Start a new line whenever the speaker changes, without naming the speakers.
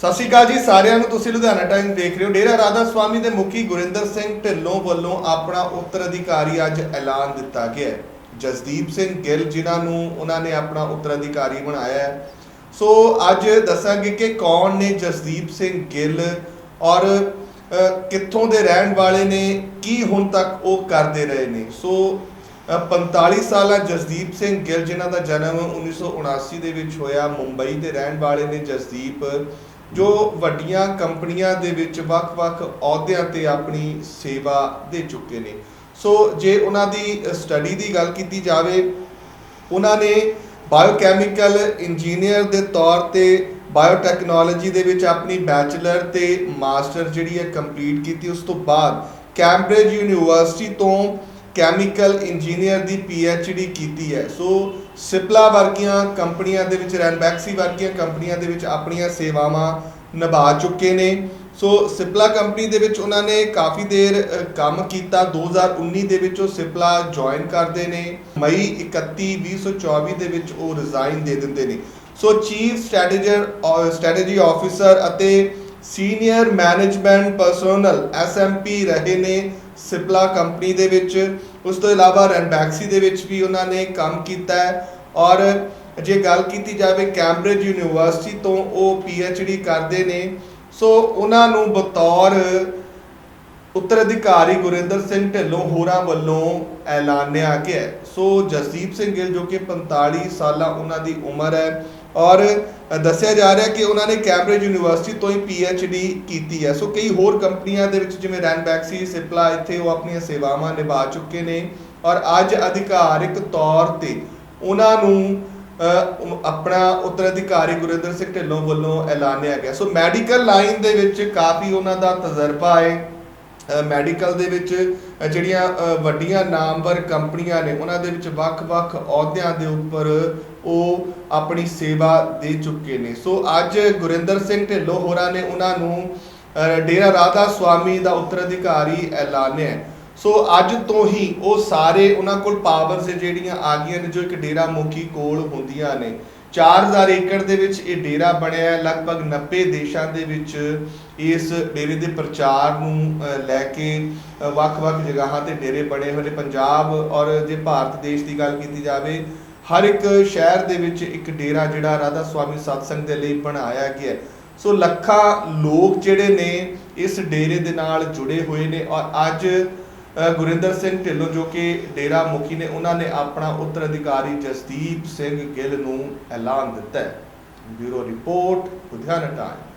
ਸਤਿ ਸ਼੍ਰੀ ਅਕਾਲ ਜੀ ਸਾਰਿਆਂ ਨੂੰ ਤੁਸੀਂ ਲੁਧਿਆਣਾ ਟਾਈਮ ਦੇਖ ਰਹੇ ਹੋ। ਡੇਰਾ ਰਾਧਾ ਸਵਾਮੀ ਦੇ ਮੁਖੀ ਗੁਰਿੰਦਰ ਸਿੰਘ ਢਿੱਲੋਂ ਵੱਲੋਂ ਆਪਣਾ ਉੱਤਰਾਧਿਕਾਰੀ ਅੱਜ ਐਲਾਨ ਦਿੱਤਾ ਗਿਆ ਹੈ। ਜਸਦੀਪ ਸਿੰਘ ਗਿੱਲ ਜਿਨ੍ਹਾਂ ਨੂੰ ਉਹਨਾਂ ਨੇ ਆਪਣਾ ਉੱਤਰਾਧਿਕਾਰੀ ਬਣਾਇਆ ਹੈ। ਸੋ ਅੱਜ ਦੱਸਾਂਗੇ ਕਿ ਕੌਣ ਨੇ ਜਸਦੀਪ ਸਿੰਘ ਗਿੱਲ ਔਰ ਕਿੱਥੋਂ ਦੇ ਰਹਿਣ ਵਾਲੇ ਨੇ ਕੀ ਹੁਣ ਤੱਕ ਉਹ ਕਰਦੇ ਰਹੇ ਨੇ। ਸੋ ਅ, 45 ਸਾਲਾ ਜਸਦੀਪ ਸਿੰਘ ਗਿੱਲ ਜਿਨ੍ਹਾਂ ਦਾ ਜਨਮ 1979 ਦੇ ਵਿੱਚ ਹੋਇਆ ਮੁੰਬਈ ਦੇ ਰਹਿਣ ਵਾਲੇ ਨੇ ਜਸਦੀਪ। ਜੋ ਵੱਡੀਆਂ ਕੰਪਨੀਆਂ ਦੇ ਵਿੱਚ ਵੱਖ-ਵੱਖ ਅਹੁਦਿਆਂ ਤੇ ਆਪਣੀ ਸੇਵਾ ਦੇ ਚੁੱਕੇ ਨੇ। ਸੋ ਜੇ ਉਹਨਾਂ ਦੀ ਸਟੱਡੀ ਦੀ ਗੱਲ ਕੀਤੀ ਜਾਵੇ, ਉਹਨਾਂ ਨੇ ਬਾਇਓਕੈਮੀਕਲ ਇੰਜੀਨੀਅਰ ਦੇ ਤੌਰ ਤੇ ਬਾਇਓਟੈਕਨੋਲੋਜੀ ਦੇ ਵਿੱਚ ਆਪਣੀ ਬੈਚਲਰ ਤੇ ਮਾਸਟਰ ਜਿਹੜੀ ਹੈ ਕੰਪਲੀਟ ਕੀਤੀ। ਉਸ ਤੋਂ ਬਾਅਦ ਕੈਂਬਰਿਜ ਯੂਨੀਵਰਸਿਟੀ ਤੋਂ ਕੈਮੀਕਲ ਇੰਜੀਨੀਅਰ ਦੀ ਡੀ ਕੀਤੀ ਹੈ। ਸੋ ਸਿਪਲਾ ਵਰਗੀਆਂ ਕੰਪਨੀਆਂ ਦੇ ਵਿੱਚ ਰੈਨਬੈਕਸੀ ਵਰਗੀਆਂ ਕੰਪਨੀਆਂ ਦੇ ਵਿੱਚ ਆਪਣੀਆਂ ਸੇਵਾਵਾਂ ਨਿਭਾ ਚੁੱਕੇ ਨੇ। ਸੋ ਸਿਪਲਾ ਕੰਪਨੀ ਦੇ ਵਿੱਚ ਉਹਨਾਂ ਨੇ ਕਾਫੀ ਦੇਰ ਕੰਮ ਕੀਤਾ। 2019 ਦੇ ਵਿੱਚ ਉਹ ਸਿਪਲਾ ਜੁਆਇਨ ਕਰਦੇ ਨੇ। ਮਈ 31 2024 ਦੇ ਵਿੱਚ ਉਹ ਰਿਜ਼ਾਈਨ ਦੇ ਦਿੰਦੇ ਨੇ। So chief strategist strategy officer ਅਤੇ ਸੀਨੀਅਰ ਮੈਨੇਜਮੈਂਟ ਪਰਸਨਲ ਐਸਐਮਪੀ ਰਹੇ ਨੇ ਸਿਪਲਾ ਕੰਪਨੀ ਦੇ ਵਿੱਚ। ਉਸ ਤੋਂ ਇਲਾਵਾ ਰੈਨਬੈਕਸੀ ਦੇ ਵਿੱਚ ਵੀ ਉਹਨਾਂ ਨੇ ਕੰਮ ਕੀਤਾ ਹੈ। ਔਰ ਜੇ ਗੱਲ ਕੀਤੀ ਜਾਵੇ ਕੈਂਬਰਿਜ ਯੂਨੀਵਰਸਿਟੀ ਤੋਂ, ਉਹ ਡੀ ਕਰਦੇ ਨੇ। ਸੋ ਉਹਨਾਂ ਨੂੰ ਬਤੌਰ ਉੱਤਰਾਧਿਕਾਰੀ ਗੁਰਿੰਦਰ ਸਿੰਘ ਢਿੱਲੋਂ ਹੋਰਾਂ ਵੱਲੋਂ ਐਲਾਨਿਆ ਗਿਆ ਸੋ ਜਸਦੀਪ ਸਿੰਘ ਗਿੱਲ, ਜੋ ਕਿ 45 ਸਾਲਾਂ ਉਹਨਾਂ ਦੀ ਉਮਰ ਹੈ, ਔਰ ਦੱਸਿਆ ਜਾ ਰਿਹਾ ਕਿ ਉਹਨਾਂ ਨੇ ਕੈਂਬਰਿਜ ਯੂਨੀਵਰਸਿਟੀ ਤੋਂ ਹੀ ਡੀ ਕੀਤੀ ਹੈ। ਸੋ ਕਈ ਹੋਰ ਕੰਪਨੀਆਂ ਦੇ ਵਿੱਚ, ਜਿਵੇਂ ਰੈਨਬੈਕਸੀ ਸਿਪਲਾ ਇੱਥੇ ਉਹ ਆਪਣੀਆਂ ਸੇਵਾਵਾਂ ਨਿਭਾ ਚੁੱਕੇ ਨੇ। ਔਰ ਅੱਜ ਅਧਿਕਾਰਿਕ ਤੌਰ ਤੇ ਉਹਨਾਂ ਨੂੰ ਅ, ਉਮ- ਆਪਣਾ ਉੱਤਰਾਧਿਕਾਰੀ ਗੁਰਿੰਦਰ ਸਿੰਘ ਢਿੱਲੋਂ ਵੱਲੋਂ ਐਲਾਨਿਆ ਗਿਆ। ਸੋ ਮੈਡੀਕਲ ਲਾਈਨ ਦੇ ਵਿੱਚ ਕਾਫੀ ਉਹਨਾਂ ਦਾ ਤਜਰਬਾ ਹੈ। ਮੈਡੀਕਲ ਦੇ ਵਿੱਚ ਜਿਹੜੀਆਂ ਵੱਡੀਆਂ ਨਾਮਵਰ ਕੰਪਨੀਆਂ ਨੇ ਉਹਨਾਂ ਦੇ ਵਿੱਚ ਵੱਖ-ਵੱਖ ਅਹੁਦਿਆਂ ਦੇ ਉੱਪਰ ਉਹ ਆਪਣੀ ਸੇਵਾ ਦੇ ਚੁੱਕੇ ਨੇ। ਸੋ ਅੱਜ ਗੁਰਿੰਦਰ ਸਿੰਘ ਢਿੱਲੋਂ ਹੋਰਾਂ ਨੇ ਉਹਨਾਂ ਨੂੰ ਡੇਰਾ ਰਾਧਾ ਸਵਾਮੀ ਦਾ ਉੱਤਰਾਧਿਕਾਰੀ ਐਲਾਨਿਆ ਸੋ ਅੱਜ ਤੋਂ ਹੀ ਉਹ ਸਾਰੇ ਉਹਨਾਂ ਕੋਲ ਪਾਵਰਸ ਜਿਹੜੀਆਂ ਆ ਗਈਆਂ ਨੇ, ਜੋ ਇੱਕ ਡੇਰਾ ਮੁਖੀ ਕੋਲ ਹੁੰਦੀਆਂ ਨੇ। 4000 ਏਕੜ ਦੇ ਵਿੱਚ ਇਹ ਡੇਰਾ ਬਣਿਆ ਹੈ, ਲਗਭਗ 90 ਦੇਸ਼ਾਂ ਦੇ ਵਿੱਚ ਇਸ ਡੇਰੇ ਦੇ ਪ੍ਰਚਾਰ ਨੂੰ ਲੈ ਕੇ ਵੱਖ-ਵੱਖ ਜਗ੍ਹਾਵਾਂ ਤੇ ਡੇਰੇ ਬਣੇ ਹੋਏ ਨੇ। ਪੰਜਾਬ ਔਰ ਜੇ ਭਾਰਤ ਦੇਸ਼ ਦੀ ਗੱਲ ਕੀਤੀ ਜਾਵੇ, ਹਰ ਇੱਕ ਸ਼ਹਿਰ ਦੇ ਵਿੱਚ ਇੱਕ ਡੇਰਾ ਜਿਹੜਾ ਰਾਧਾ ਸਵਾਮੀ ਸਤਸੰਗ ਦੇ ਲਈ ਬਣਾਇਆ ਗਿਆ ਸੋ ਲੱਖਾਂ ਲੋਕ ਜਿਹੜੇ ਨੇ ਇਸ ਡੇਰੇ ਦੇ ਨਾਲ ਜੁੜੇ ਹੋਏ ਨੇ ਔਰ ਅੱਜ ਗੁਰਿੰਦਰ ਸਿੰਘ ਢਿੱਲੋਂ ਜੋ ਕਿ ਡੇਰਾ ਮੁਖੀ ਨੇ, ਉਹਨਾਂ ਨੇ ਆਪਣਾ ਉੱਤਰਾਧਿਕਾਰੀ ਜਸਦੀਪ ਸਿੰਘ ਗਿੱਲ ਨੂੰ ਐਲਾਨ ਦਿੱਤਾ ਹੈ। Bureau report, Ludhiana time.